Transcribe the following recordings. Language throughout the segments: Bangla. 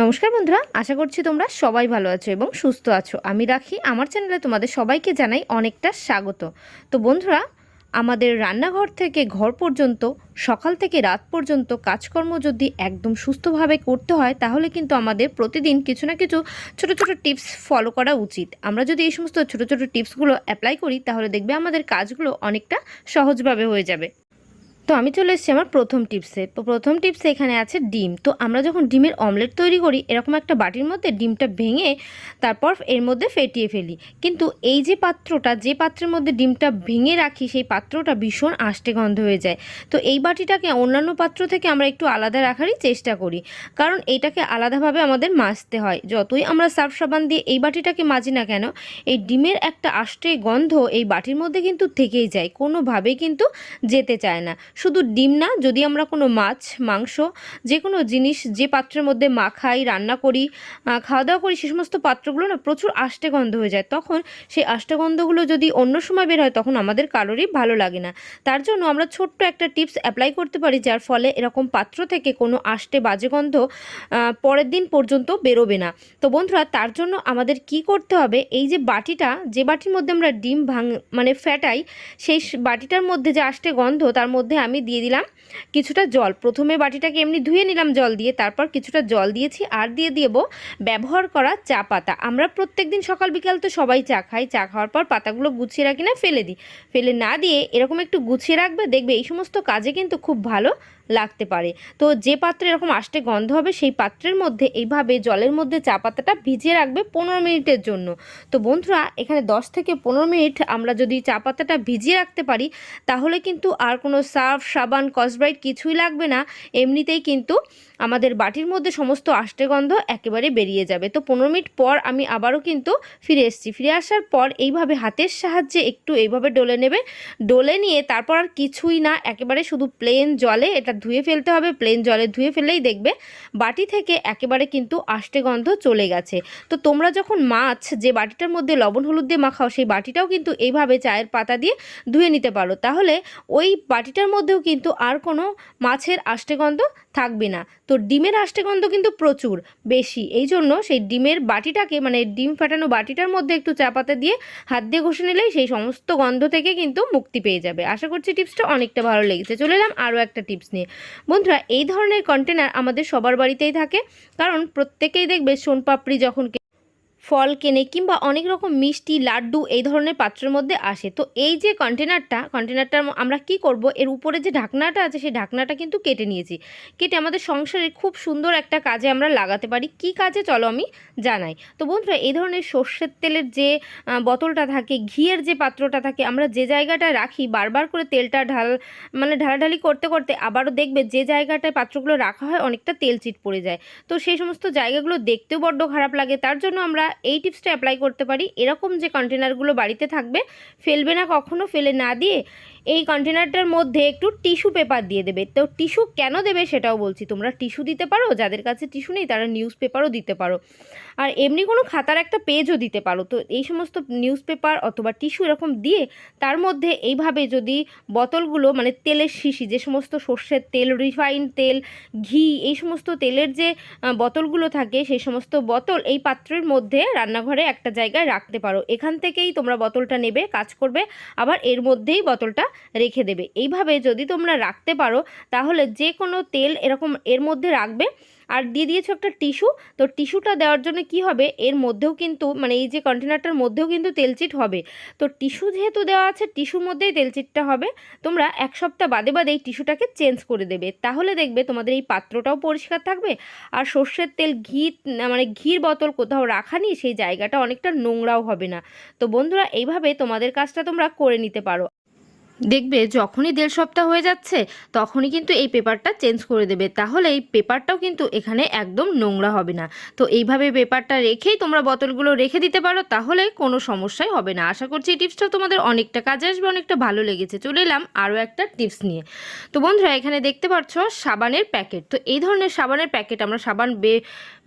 নমস্কার বন্ধুরা, আশা করছি তোমরা সবাই ভালো আছো এবং সুস্থ আছো। আমি রাখি, আমার চ্যানেলে তোমাদের সবাইকে জানাই অনেকটা স্বাগত। তো বন্ধুরা, আমাদের রান্নাঘর থেকে ঘর পর্যন্ত, সকাল থেকে রাত পর্যন্ত কাজকর্ম যদি একদম সুস্থভাবে করতে হয়, তাহলে কিন্তু আমাদের প্রতিদিন কিছু না কিছু ছোট ছোট টিপস ফলো করা উচিত। আমরা যদি এই সমস্ত ছোট ছোট টিপসগুলো অ্যাপ্লাই করি, তাহলে দেখবে আমাদের কাজগুলো অনেকটা সহজভাবে হয়ে যাবে। তো আমি চলে এসেছি আমার প্রথম টিপসে। তো প্রথম টিপসে এখানে আছে ডিম। তো আমরা যখন ডিমের অমলেট তৈরি করি, এরকম একটা বাটির মধ্যে ডিমটা ভেঙে তারপর এর মধ্যে ফেটিয়ে ফেলি। কিন্তু এই যে পাত্রটা, যে পাত্রের মধ্যে ডিমটা ভেঙে রাখি, সেই পাত্রটা ভীষণ আষ্টে গন্ধ হয়ে যায়। তো এই বাটিটাকে অন্যান্য পাত্র থেকে আমরা একটু আলাদা রাখারই চেষ্টা করি। কারণ এইটাকে আলাদাভাবে আমাদের মাজতে হয়। যতই আমরা সার্ফ সাবান দিয়ে এই বাটিটাকে মাজি না কেন, এই ডিমের একটা আষ্টে গন্ধ এই বাটির মধ্যে কিন্তু থেকেই যায়। কোনোভাবেই কিন্তু যেতে চায় না। শুধু ডিম না, যদি আমরা কোনো মাছ, মাংস যে কোনো জিনিস যে পাত্রের মধ্যে মাখাই রান্না করি খাওয়া দাওয়া করি, সে সমস্ত পাত্রগুলো না প্রচুর আষ্টে গন্ধ হয়ে যায়। তখন সেই আষ্টে গন্ধগুলো যদি অন্য সময় বের হয়, তখন আমাদের কারোরই ভালো লাগে না। তার জন্য আমরা ছোট্ট একটা টিপস অ্যাপ্লাই করতে পারি, যার ফলে এরকম পাত্র থেকে কোনো আষ্টে বাজে গন্ধ পরের দিন পর্যন্ত বেরোবে না। তো বন্ধুরা, তার জন্য আমাদের কি করতে হবে? এই যে বাটিটা, যে বাটির মধ্যে আমরা ডিম ভাঙ মানে ফ্যাটাই সেই বাটিটার মধ্যে যে আষ্টে গন্ধ, তার মধ্যে আমি দিয়ে দিলাম কিছুটা জল। প্রথমে বাটিটাকে এমনি ধুয়ে নিলাম জল দিয়ে, তারপর কিছুটা জল দিয়েছি আর দিয়ে দেব ব্যবহার করা চা পাতা। আমরা প্রত্যেক দিন সকাল বিকাল তো সবাই চা খাই, চা খাওয়ার পর পাতাগুলো গুছিয়ে রাখি না, ফেলে দিই। ফেলে না দিয়ে এরকম একটু গুছিয়ে রাখবে, দেখবে এই সমস্ত কাজে কিন্তু খুব ভালো লাগতে পারে। তো যে পাত্রে এরকম আষ্টে গন্ধ হবে, সেই পাত্রের মধ্যে এইভাবে জলের মধ্যে চা পাতাটা ভিজিয়ে রাখবে পনেরো মিনিটের জন্য। তো বন্ধুরা, এখানে দশ থেকে পনেরো মিনিট আমরা যদি চা পাতাটা ভিজিয়ে রাখতে পারি, তাহলে কিন্তু আর কোনো সার্ফ, সাবান, কসব্রাইট কিছুই লাগবে না। এমনিতেই কিন্তু আমাদের বাটির মধ্যে সমস্ত আষ্টে গন্ধ একেবারে বেরিয়ে যাবে। তো পনেরো মিনিট পর আমি আবারও কিন্তু ফিরে এসেছি। ফিরে আসার পর এইভাবে হাতের সাহায্যে একটু এইভাবে ডলে নেবে। ডলে নিয়ে তারপর আর কিছুই না, একেবারে শুধু প্লেন জলে এটা ধুয়ে ফেলতে হবে প্লেন জলে ধুয়ে ফেলেই দেখবে বাটি থেকে একেবারে কিন্তু আষ্টে গন্ধ চলে গেছে। তো তোমরা যখন মাছ, যে বাটিটার মধ্যে লবণ হলুদ দিয়ে মাখাও, সেই বাটিটাও কিন্তু এইভাবে চায়ের পাতা দিয়ে ধুয়ে নিতে পারো। তাহলে ওই বাটিটার মধ্যেও কিন্তু আর কোনো মাছের আষ্টে গন্ধ থাকবে না। তো ডিমের আষ্টে গন্ধ কিন্তু প্রচুর, বেশি। এই জন্য সেই ডিমের বাটিটাকে মানে ডিম ফাটানো বাটিটার মধ্যে একটু চা পাতা দিয়ে হাত দিয়ে ঘষে নিলেই সেই সমস্ত গন্ধ থেকে কিন্তু মুক্তি পেয়ে যাবে। আশা করছি টিপসটা অনেকটা ভালো লেগেছে। চলে এলাম আরও একটা টিপস নিয়ে। বন্ধুরা এই ধরনের কন্টেনার আমাদের সবার বাড়িতেই থাকে। কারণ প্রত্যেকেই দেখবে সোনপাপড়ি যখন ফল কেনে কিংবা অনেক রকম মিষ্টি, লাড্ডু এই ধরনের পাত্রের মধ্যে আসে। তো এই যে কন্টেনারটা কন্টেনারটা আমরা কি করব? এর উপরে যে ঢাকনাটা আছে, সেই ঢাকনাটা কিন্তু কেটে নিয়েছি। কেটে আমাদের সংসারে খুব সুন্দর একটা কাজে আমরা লাগাতে পারি। কি কাজে চলো আমি জানাই। তো বন্ধুরা, এই ধরনের সর্ষের তেলের যে বোতলটা থাকে, ঘিয়ের যে পাত্রটা থাকে, আমরা যে জায়গাটায় রাখি, বারবার করে তেলটা ঢাল মানে ঢালাঢালি করতে করতে আবারও দেখবে যে জায়গাটায় পাত্রগুলো রাখা হয়, অনেকটা তেল চিট পড়ে যায়। তো সেই সমস্ত জায়গাগুলো দেখতেও বড্ড খারাপ লাগে। তার জন্য আমরা এই টিপসটা অ্যাপ্লাই করতে পারি। এরকম যে কন্টেনারগুলো বাড়িতে থাকবে, ফেলবে না কখনো, ফেলে না দিয়ে এই কন্টেনারটার মধ্যে একটু টিস্যু পেপার দিয়ে দেবে। তো টিস্যু কেন দেবে সেটাও বলছি, তোমরা টিস্যু দিতে পারো, যাদের কাছে টিস্যু নেই তারা নিউজ পেপারও দিতে পারো। আর এমনি কোনো খাতার একটা পেজও দিতে পারো। তো এই সমস্ত নিউজ পেপার অথবা টিস্যু এরকম দিয়ে তার মধ্যে এইভাবে যদি বোতলগুলো মানে তেলের শিশি, যে সমস্ত সর্ষের তেল, রিফাইন তেল, ঘি, এই সমস্ত তেলের যে বোতলগুলো থাকে সেই সমস্ত বোতল এই পাত্রের মধ্যে রান্নাঘরে একটা জায়গায় রাখতে পারো। এখান থেকেই তোমরা বোতলটা নেবে, কাজ করবে, আবার এর মধ্যেই বোতলটা রেখে দেবে। এইভাবে যদি তোমরা রাখতে পারো, তাহলে যে কোনো তেল এরকম এর মধ্যে রাখবে। আর দিয়ে দিয়েছ একটা টিস্যু। তো টিস্যুটা দেওয়ার জন্য কি হবে? এর মধ্যেও কিন্তু মানে এই যে কন্টেনারটার মধ্যেও কিন্তু তেলচিট হবে। তো টিস্যু যেহেতু দেওয়া আছে, টিস্যুর মধ্যেই তেলচিটটা হবে। তোমরা এক সপ্তাহ বাদে বাদে এই টিস্যুটাকে চেঞ্জ করে দেবে। তাহলে দেখবে তোমাদের এই পাত্রটাও পরিষ্কার থাকবে। আর সর্ষের তেল, ঘি মানে ঘির বোতল কোথাও রাখা নেই, সেই জায়গাটা অনেকটা নোংরাও হবে না। তো বন্ধুরা, এইভাবে তোমাদের কাজটা তোমরা করে নিতে পারো। দেখবে যখনই দেড় সপ্তাহ হয়ে যাচ্ছে, তখনই কিন্তু এই পেপারটা চেঞ্জ করে দেবে। তাহলে এই পেপারটাও কিন্তু এখানে একদম নোংরা হবে না। তো এইভাবে পেপারটা রেখেই তোমরা বোতলগুলো রেখে দিতে পারো, তাহলে কোনো সমস্যাই হবে না। আশা করছি এই টিপসটা তোমাদের অনেকটা কাজে আসবে, অনেকটা ভালো লেগেছে। চলে এলাম আরও একটা টিপস নিয়ে। তো বন্ধুরা, এখানে দেখতে পাচ্ছ সাবানের প্যাকেট। তো এই ধরনের সাবানের প্যাকেট আমরা সাবান বে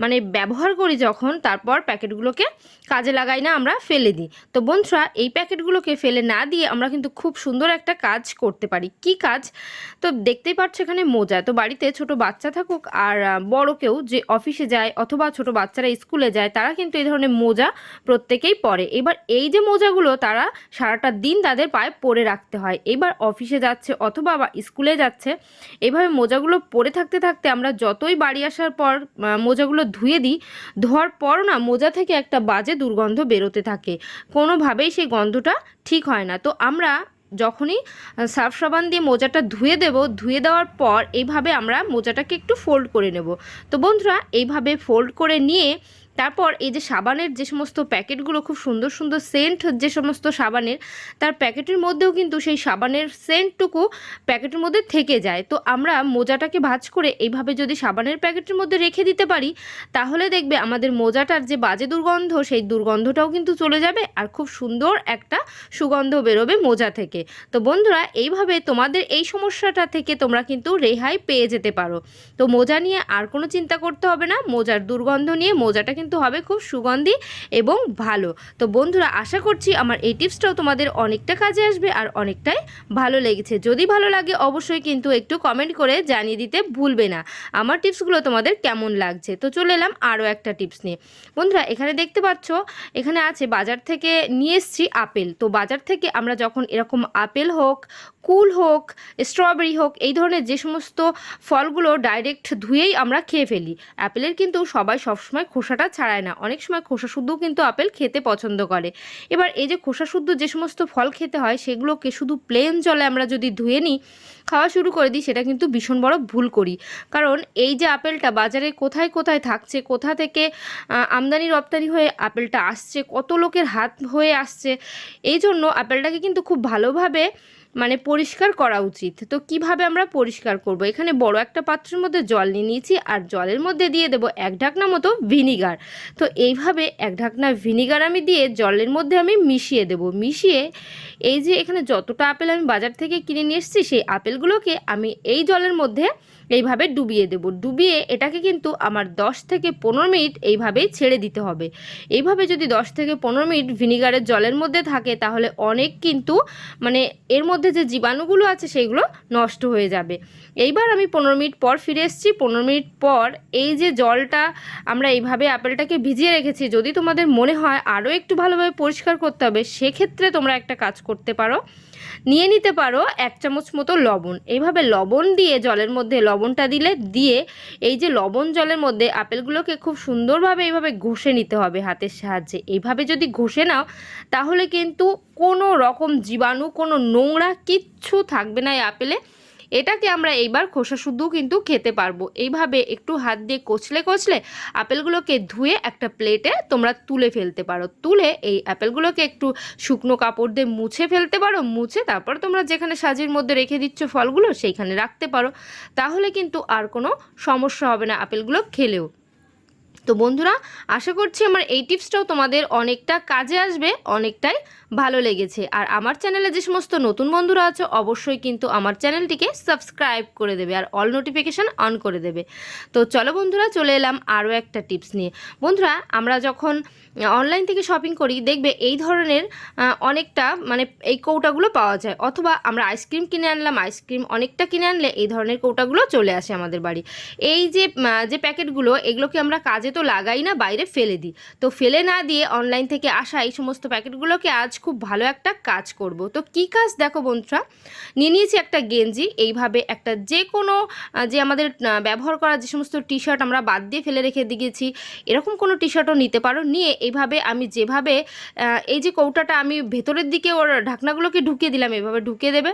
মানে ব্যবহার করি যখন, তারপর প্যাকেটগুলোকে কাজে লাগাই না, আমরা ফেলে দিই। তো বন্ধুরা, এই প্যাকেটগুলোকে ফেলে না দিয়ে আমরা কিন্তু খুব সুন্দর একটা কাজ করতে পারি। কি কাজ? তো দেখতেই পাচ্ছ এখানে মোজা। তো বাড়িতে ছোট বাচ্চা থাকুক আর বড় কেউ যে অফিসে যায় অথবা ছোট বাচ্চারা স্কুলে যায়, তারা কিন্তু এই ধরনের মোজা প্রত্যেকেই পরে। এবার এই যে মোজাগুলো, তারা সারাটা দিন তাদের পায়ে পরে রাখতে হয়। এবার অফিসে যাচ্ছে অথবা স্কুলে যাচ্ছে এইভাবে মোজাগুলো পরে থাকতে থাকতে আমরা যতই বাড়ি আসার পর মোজাগুলো ধুয়ে দিই, ধোয়ার পর না মোজা থেকে একটা বাজে দুর্গন্ধ বেরোতে থাকে। কোনোভাবেই সেই গন্ধটা ঠিক হয় না। তো আমরা যখনই সার্ফ সাবান দিয়ে মোজাটা ধুয়ে দেব, ধুয়ে দেওয়ার পর এইভাবে আমরা মোজাটাকে একটু ফোল্ড করে নেব। তো বন্ধুরা, এইভাবে ফোল্ড করে নিয়ে তারপর এই যে সাবানের যে সমস্ত প্যাকেটগুলো, খুব সুন্দর সুন্দর সেন্ট যে সমস্ত সাবানের, তার প্যাকেটের মধ্যেও কিন্তু সেই সাবানের সেন্টটুকু প্যাকেটের মধ্যে থেকে যায়। তো আমরা মোজাটাকে ভাজ করে এইভাবে যদি সাবানের প্যাকেটের মধ্যে রেখে দিতে পারি, তাহলে দেখবে আমাদের মোজাটার যে বাজে দুর্গন্ধ, সেই দুর্গন্ধটাও কিন্তু চলে যাবে আর খুব সুন্দর একটা সুগন্ধ বেরোবে মোজা থেকে। তো বন্ধুরা, এইভাবে তোমাদের এই সমস্যাটা থেকে তোমরা কিন্তু রেহাই পেয়ে যেতে পারো। তো মোজা নিয়ে আর কোনো চিন্তা করতে হবে না, মোজার দুর্গন্ধ নিয়ে মোজাটা কিন্তু হবে খুব সুগন্ধি এবং ভালো। তো বন্ধুরা, আশা করছি আমার এই টিপসটাও তোমাদের অনেকটা কাজে আসবে আর অনেকটাই ভালো লেগেছে। যদি ভালো লাগে, অবশ্যই কিন্তু একটু কমেন্ট করে জানিয়ে দিতে ভুলবে না। আমার টিপসগুলো তোমাদের কেমন লাগছে? তো চলে এলাম আরও একটা টিপস নিয়ে। বন্ধুরা, এখানে দেখতে পাচ্ছ, এখানে আছে, বাজার থেকে নিয়ে এসছি আপেল। তো বাজার থেকে আমরা যখন এরকম আপেল হোক, কুল হোক স্ট্রবেরি হোক, এই ধরনের যে সমস্ত ফলগুলো ডাইরেক্ট ধুয়েই আমরা খেয়ে ফেলি অ্যাপেলের কিন্তু সবাই সবসময় খোসাটা ছাড়ায় না। অনেক সময় খোসা শুদ্ধও কিন্তু আপেল খেতে পছন্দ করে। এবার এই যে খোসা শুদ্ধ যে সমস্ত ফল খেতে হয়, সেগুলোকে শুধু প্লেন জলে আমরা যদি ধুয়ে নিই, খাওয়া শুরু করে দিই, সেটা কিন্তু ভীষণ বড় ভুল করি। কারণ এই যে আপেলটা বাজারে কোথায় কোথায় থাকছে, কোথা থেকে আমদানি রপ্তানি হয়ে আপেলটা আসছে, কত লোকের হাত হয়ে আসছে, এই জন্য আপেলটাকে কিন্তু খুব ভালোভাবে মানে পরিষ্কার করা উচিত। তো কীভাবে আমরা পরিষ্কার করব? এখানে বড় একটা পাত্রের মধ্যে জল নিয়ে নিয়েছি আর জলের মধ্যে দিয়ে দেব এক ঢাকনা মতো ভিনিগার। তো এইভাবে এক ঢাকনা ভিনিগার আমি দিয়ে জলের মধ্যে আমি মিশিয়ে দেব। মিশিয়ে এই যে এখানে যতটা আপেল আমি বাজার থেকে কিনে নিয়ে এসেছি, সেই আপেলগুলোকে আমি এই জলের মধ্যে এইভাবে ডুবিয়ে দেব। ডুবিয়ে এটাকে কিন্তু আমার 10 থেকে পনেরো মিনিট এইভাবেই ছেড়ে দিতে হবে। এইভাবে যদি 10 থেকে পনেরো মিনিট ভিনিগারের জলের মধ্যে থাকে, তাহলে অনেক কিন্তু মানে এর মধ্যে যে জীবাণুগুলো আছে সেইগুলো নষ্ট হয়ে যাবে। এইবার আমি পনেরো মিনিট পর ফিরে এসেছি। পনেরো মিনিট পর এই যে জলটা, আমরা এইভাবে আপেলটাকে ভিজিয়ে রেখেছি। যদি তোমাদের মনে হয় আরও একটু ভালোভাবে পরিষ্কার করতে হবে, সেক্ষেত্রে তোমরা একটা কাজ করতে পারো। নিয়ে নিতে পারো এক চামচ মতো লবণ। এইভাবে লবণ দিয়ে জলের মধ্যে লবণটা দিলে, দিয়ে এই যে লবণ জলের মধ্যে আপেলগুলোকে খুব সুন্দরভাবে এইভাবে ঘষে নিতে হবে হাতের সাহায্যে। এইভাবে যদি ঘষে নাও, তাহলে কিন্তু কোনো রকম জীবাণু, কোনো নোংরা কিচ্ছু থাকবে না এই আপেলে। এটাকে আমরা এইবার খোসা শুদ্ধ কিন্তু খেতে পারব। এইভাবে একটু হাত দিয়ে কচলে কচলে আপেলগুলোকে ধুয়ে একটা প্লেটে তোমরা তুলে ফেলতে পারো। তুলে এই আপেলগুলোকে একটু শুকনো কাপড় দিয়ে মুছে ফেলতে পারো, মুছে তারপর তোমরা যেখানে সাজির মধ্যে রেখে দিচ্ছ ফলগুলো সেইখানে রাখতে পারো। তাহলে কিন্তু আর কোনো সমস্যা হবে না আপেলগুলো খেলেও। তো বন্ধুরা, আশা করছি আমার এই টিপসটাও তোমাদের অনেকটা কাজে আসবে, অনেকটাই ভালো লেগেছে। আর আমার চ্যানেলে যে সমস্ত নতুন বন্ধুরা আছে, অবশ্যই কিন্তু আমার চ্যানেলটিকে সাবস্ক্রাইব করে দেবে আর অল নোটিফিকেশান অন করে দেবে। তো চলো বন্ধুরা, চলে এলাম আরও একটা টিপস নিয়ে। বন্ধুরা, আমরা যখন অনলাইন থেকে শপিং করি, দেখবে এই ধরনের অনেকটা মানে এই কৌটাগুলো পাওয়া যায়। অথবা আমরা আইসক্রিম কিনে আনলাম আইসক্রিম অনেকটা কিনে আনলে এই ধরনের কৌটাগুলো চলে আসে আমাদের বাড়ি। এই যে যে প্যাকেটগুলো, এগুলোকে আমরা কাজে তো লাগাই না, বাইরে ফেলে দিই। তো ফেলে না দিয়ে অনলাইন থেকে আসা এই সমস্ত প্যাকেটগুলোকে আজ খুব ভালো একটা কাজ করব। তো কি কাজ দেখো বন্ধুরা, নিয়ে নিয়েছি একটা গেঞ্জি, এইভাবে একটা যে কোনো যে আমাদের ব্যবহার করা যে সমস্ত টি শার্ট আমরা বাদ দিয়ে ফেলে রেখে দিয়েছি, এরকম কোনো টি শার্টও নিতে পারো। নিয়ে এইভাবে আমি যেভাবে এই যে কৌটাটা আমি ভেতরের দিকে ওর ঢাকনাগুলোকে ঢুকিয়ে দিলাম, এভাবে ঢুকিয়ে দেবে।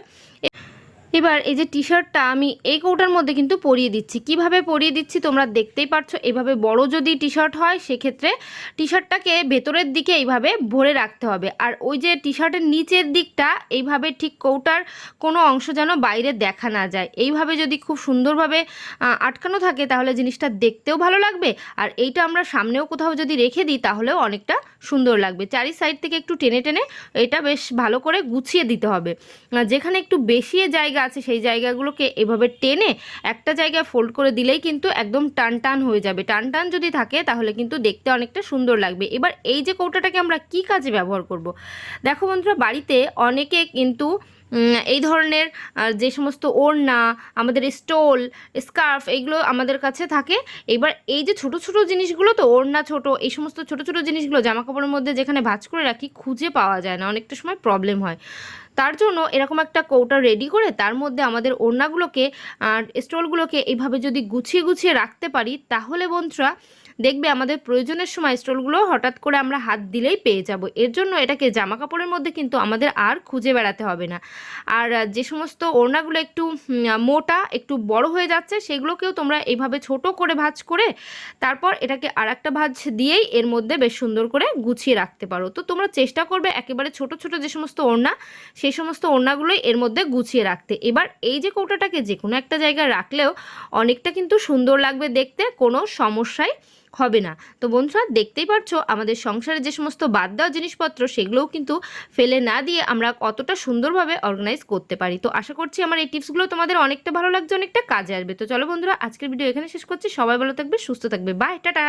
এবার এই যে টি শার্টটা আমি এই কৌটার মধ্যে কিন্তু পরিয়ে দিচ্ছি। কীভাবে পরিয়ে দিচ্ছি তোমরা দেখতেই পারছ, এভাবে বড় যদি টি শার্ট হয়, সেক্ষেত্রে টি শার্টটাকে ভেতরের দিকে এইভাবে ভরে রাখতে হবে। আর ওই যে টি শার্টের নিচের দিকটা, এইভাবে ঠিক কৌটার কোনো অংশ যেন বাইরে দেখা না যায়। এইভাবে যদি খুব সুন্দরভাবে আটকানো থাকে, তাহলে জিনিসটা দেখতেও ভালো লাগবে। আর এইটা আমরা সামনেও কোথাও যদি রেখে দিই, তাহলেও অনেকটা সুন্দর লাগবে। চারি সাইড থেকে একটু টেনে টেনে, এটা বেশ ভালো করে গুছিয়ে দিতে হবে। যেখানে একটু বেশি জায়গা জায়গা আছে, সেই জায়গাগুলোকে এভাবে টেনে একটা জায়গায় ফোল্ড করে দিলেই কিন্তু একদম টান টান হয়ে যাবে। টান টান যদি থাকে তাহলে কিন্তু দেখতে অনেকটা সুন্দর লাগবে। এবার এই যে কৌটাটাকে আমরা কি কাজে ব্যবহার করব? দেখো বন্ধুরা, বাড়িতে অনেকে কিন্তু এই ধরনের যে সমস্ত ওড়না, আমাদের স্টোল, স্কার্ফ, এগুলো আমাদের কাছে থাকে। এবার এই যে ছোট ছোট জিনিসগুলো তো, ওড়না ছোট, এই সমস্ত ছোট ছোট জিনিসগুলো জামা কাপড়ের মধ্যে যেখানে ভাজ করে রাখি, খুঁজে পাওয়া যায় না, অনেকটা সময় প্রবলেম হয়। তার জন্য এরকম একটা কৌটা রেডি করে, তার মধ্যে আমাদের ওড়নাগুলোকে আর স্টোলগুলোকে এইভাবে যদি গুছিয়ে গুছিয়ে রাখতে পারি, তাহলে বন্ধুরা দেখবে আমাদের প্রয়োজনের সময় স্টোলগুলো হঠাৎ করে আমরা হাত দিলেই পেয়ে যাব। এর জন্য এটাকে জামা কাপড়ের মধ্যে কিন্তু আমাদের আর খুঁজে বেড়াতে হবে না। আর যে সমস্ত ওড়নাগুলো একটু মোটা, একটু বড় হয়ে যাচ্ছে, সেগুলোকেও তোমরা এইভাবে ছোট করে ভাজ করে তারপর এটাকে আর একটা ভাঁজ দিয়েই এর মধ্যে বেশ সুন্দর করে গুছিয়ে রাখতে পারো। তো তোমরা চেষ্টা করবে একেবারে ছোট ছোট যে সমস্ত ওড়না, সেই সমস্ত ওড়নাগুলোই এর মধ্যে গুছিয়ে রাখতে। এবার এই যে কৌটাটাকে যে কোনো একটা জায়গায় রাখলেও অনেকটা কিন্তু সুন্দর লাগবে দেখতে, কোনো সমস্যাই হবে না। তো বন্ধুরা, দেখতেই পারছ, আমাদের সংসারে যে সমস্ত বাদ দেওয়া জিনিসপত্র, সেগুলোও কিন্তু ফেলে না দিয়ে আমরা কতটা সুন্দরভাবে অর্গানাইজ করতে পারি। তো আশা করছি আমার এই টিপসগুলো তোমাদের অনেকটা ভালো লাগছে, অনেকটা কাজে আসবে। তো চলো বন্ধুরা, আজকের ভিডিও এখানে শেষ করছি। সবাই ভালো থাকবে, সুস্থ থাকবে। Bye tata!